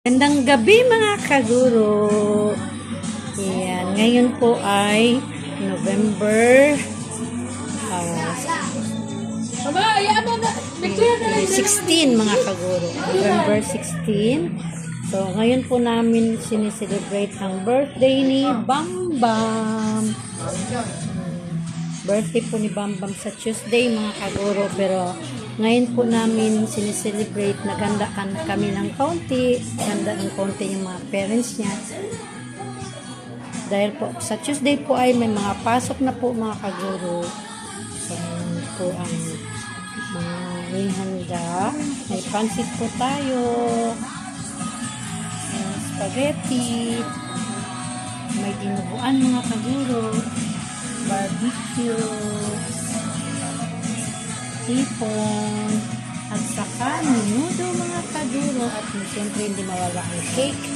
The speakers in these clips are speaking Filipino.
Gandang gabi mga kaguro. Yan, ngayon po ay November lang. 16 mga kaguro. November 16. So, ngayon po namin sineselebrate ang birthday ni Bam Bam. Birthday po ni Bam Bam sa Tuesday mga kaguro. Pero ngayon po namin sineselebrate. Naganda kan kami ng kaunti. Ganda ng kaunti yung mga parents niya. Dahil po sa Tuesday po ay may mga pasok na po mga kaguro. So, po ang mga may handa. May pansit po tayo. Spaghetti. May dinuguan mga kaguro. Barbecue. Tipon. At saka minudo mga kaguro. At siyempre hindi mawala ang cake.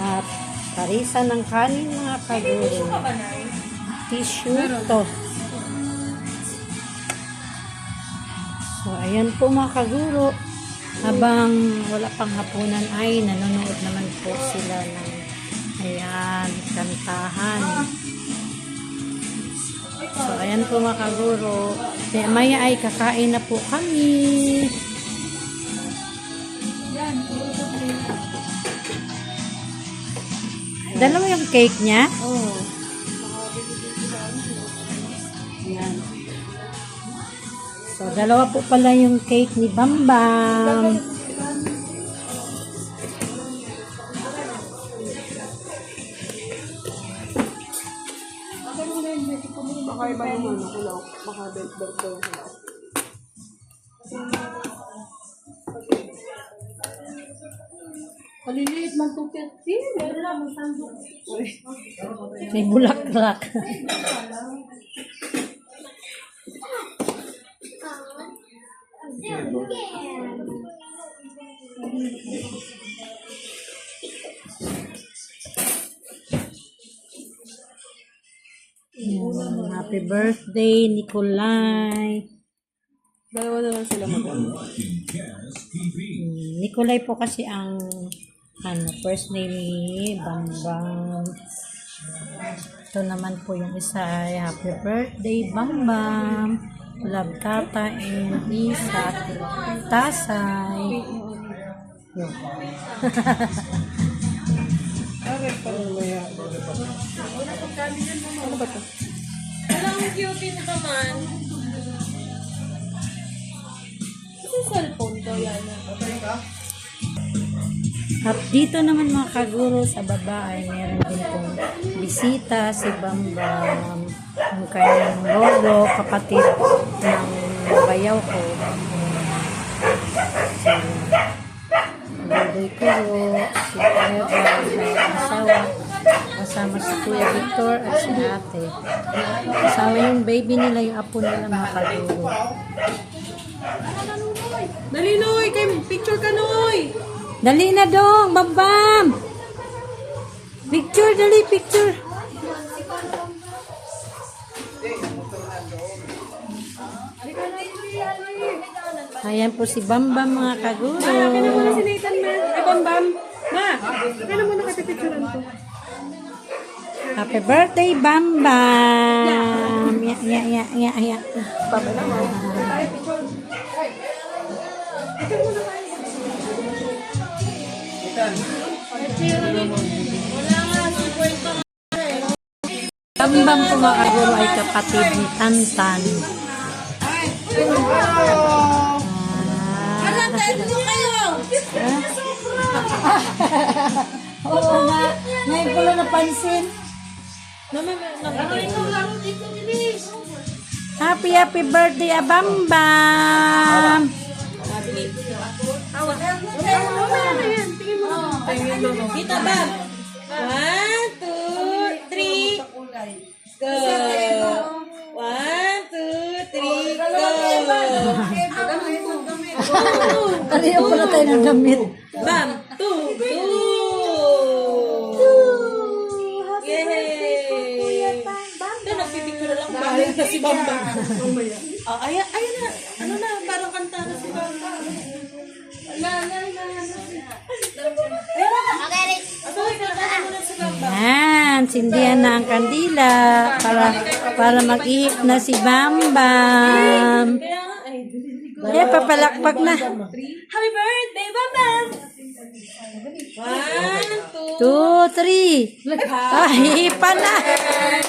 At parisa ng kanin mga kaguro. Tissue to. So, ayan po mga kaguro. Habang wala pang hapunan ay nanonood naman po sila ng ayan, kantahan. So, ayan po mga kaguro. Kaya maya ay kakain na po kami. Dalawa yung cake niya? Oo. Ayan. So, dalawa po pala yung cake ni Bambam. Baka iba yung ano, kulaw. Baka belt-belt daw sila. Kaliliit man to Kasi, meron lang, may sandok. May bulaklak. Ayan, Happy birthday, Nikolay. Dalawa na lang sila mag Hmm, Nikolay po kasi ang ano, first name ni Bambam. Ito naman po yung isa Happy birthday, Bambam. Love Tata and Isa Tasay. Okay, parang maya. Ano ba to? Ang cute naman. Kasi cellphone to yan. At dito naman mga kaguro sa baba ay meron din pong bisita si Bambam, ang kanyang lolo, kapatid ng bayaw ko. Si Budoy Kuro, si Eva, ang asawa, kasama si Kuya Victor at si ate. Kasama yung baby nila, yung apo nila mga kaguro. Dali, Noy! Kay picture ka, Noy! Dali na dong, Bambam! Picture, dali, picture. Ayan po si Bambam mga kaguro. Kaya muna si Nathan, ma. Ay, Bam Bam. Ma! Kaya muna kasi picturean ko. Happy birthday, Bambam! Ya, ya, ya, ya, ya. Bambam po mga kaguro ay kapatid ni Tantan. Oo nga. Ngayon ko lang napansin. Happy, happy birthday, Abambam! Kita ba? One, two, three. Go. One, two, three, go. Kaliyan pala tayo ng damit. Bam! Two! Two! Galing na si Bambang. Oh, ayan, ayan na. Ano na, parang kanta na si Bambang. La, la, la, la. Ayan na. Sorry, kanta mo na si Bambang. Ayan, sindihan na ang kandila para para mag-ihip na si Bambang. Kaya papalakpak na. Happy birthday, Bambang! One, two, Two, three. Ay, pa na.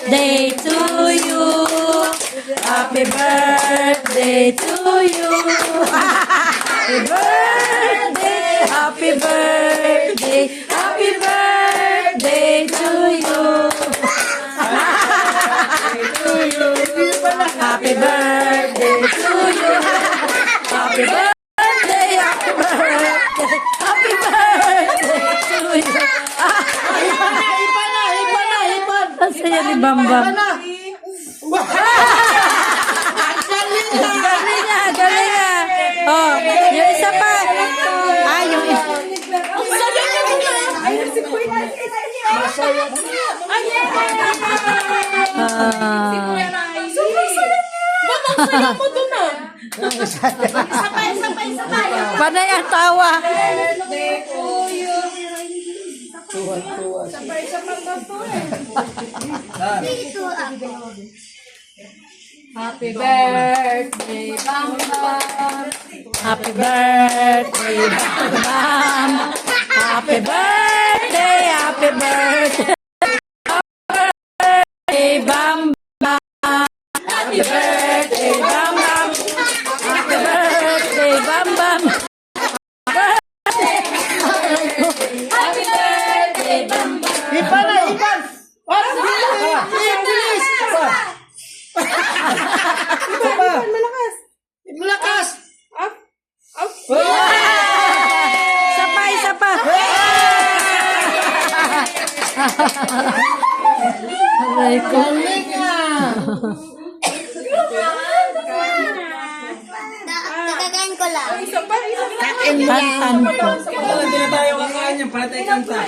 Day to you. Happy birthday to you. Happy birthday. Happy birthday. Happy birthday to you. Happy birthday to you. Happy birthday. Happy birthday. Happy birthday to you. Ipan na, ipan na, ipan. Saya ni Bambam. Galing nga, galing nga. Oh, yung isa pa. Ah, yung isa. Ah. Saya mo dun ah. Panay ang tawa. Happy birthday, Bamba! Happy birthday, Bam Bam. Happy birthday,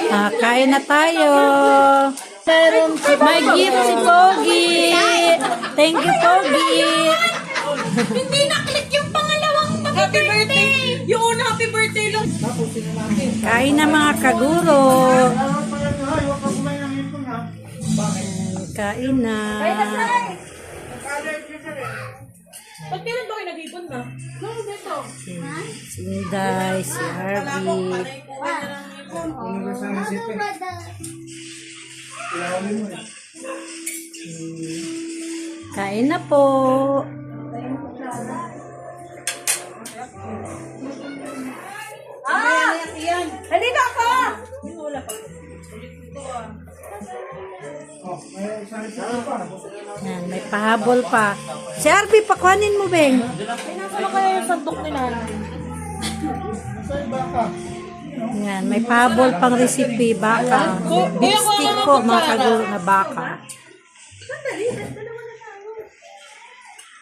Ah, kain na tayo. May gift si Pogi. Thank you, Pogi. Hindi na-click yung pangalawang happy birthday! Yung una happy birthday lang. Kain na mga kaguro. Kain na. Ba't kailan ba kayo nag-ipon na? No, dito. Si Inday, si Harvey. Kain na po. Halika ako! Yan, may pahabol pa. Si Harvey, pakuhanin mo, Beng. Ay, nasa na kaya yung sandok nila? Yan, may pahabol pang recipe, baka. Beef stick po, mga kaguro na baka.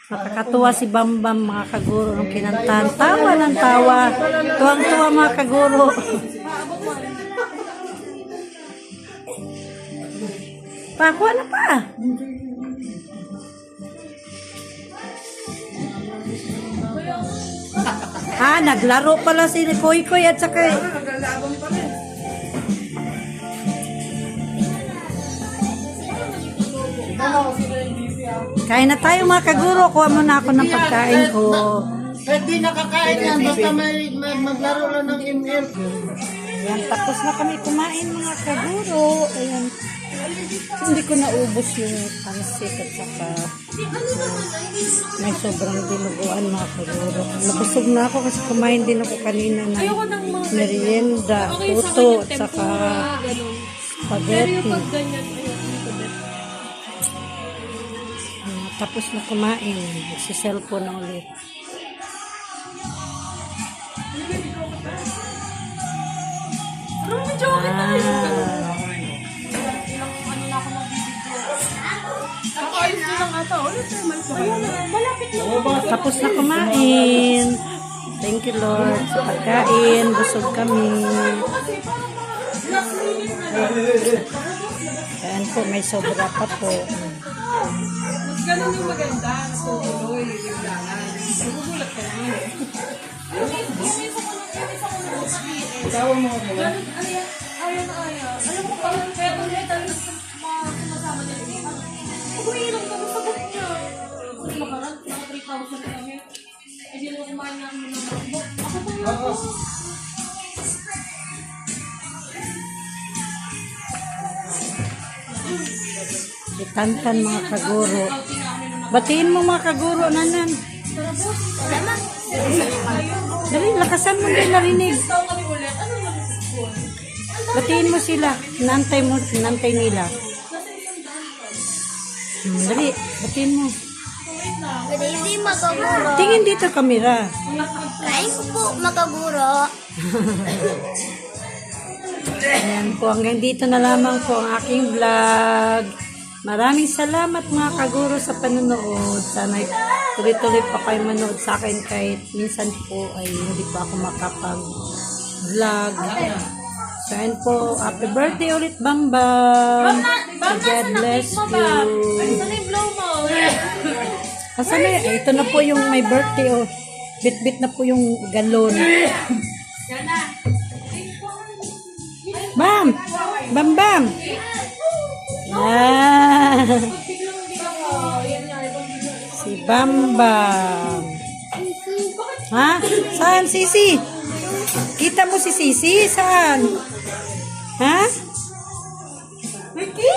Nakakatuwa si Bambam, mga kaguro, nung kinantahan. Tawa ng tawa. Tuwang-tuwa, mga kaguro. Pakuha na pa. Ah, naglaro pala si Koy Koy at saka Kain na tayo mga kaguro. Kuha mo na ako ng pagkain ko. Kahit di nakakain yan, basta may, may maglaro lang ng email. Ayan, tapos na kami kumain mga kaguro. Ayan. Hindi ko naubos yung pansit at saka may sobrang dinuguan mga kaguro. Nabusog na ako kasi kumain din ako kanina ng merienda, puto, at saka spaghetti. Ah, tapos na kumain, si cellphone na ulit. Ata. Ulit tayo, Ayun na, malapit na. tapos na kumain. Thank you Lord sa pagkain. Busog kami. Ayan po, may sobra pa po. Ganun yung maganda. Tutuloy yung dalan. Nagugulat ka lang eh. Tawa mo ako lang. Ayaw na ayaw. Alam mo, parang kaya Mag-uwilang kami sagot niya. Kasi nakaraan, naka 3,000 kami. Eh, di mo kumain namin ng MacBook. Ako pa nga po. Itantan mga kaguro. Batiin mo mga kaguro nanan. Dali, lakasan mo din narinig. Ano po? Batiin mo sila. Nantay mo, nantay nila. Hmm, dali, batiin mo. Good evening, Makaguro. Tingin dito kamera. Kain ko po, Makaguro. Ayan po, hanggang dito na lamang po ang aking vlog. Maraming salamat mga kaguro sa panonood. Sana tuloy-tuloy pa kayo manood sa akin kahit minsan po ay hindi pa ako makapag-vlog. So, ayan po. Happy birthday ulit, Bam Bam. May God bless you. Ano yung blow mo? Asan na yun? Ay, ito na po yung may birthday. Oh. Bit-bit na po yung galon. Bam! Bam Bam! Ah! Si Bam Bam. Ha? Saan, Sisi? Kita mo si Sisi? Saan? Ha? Ricky?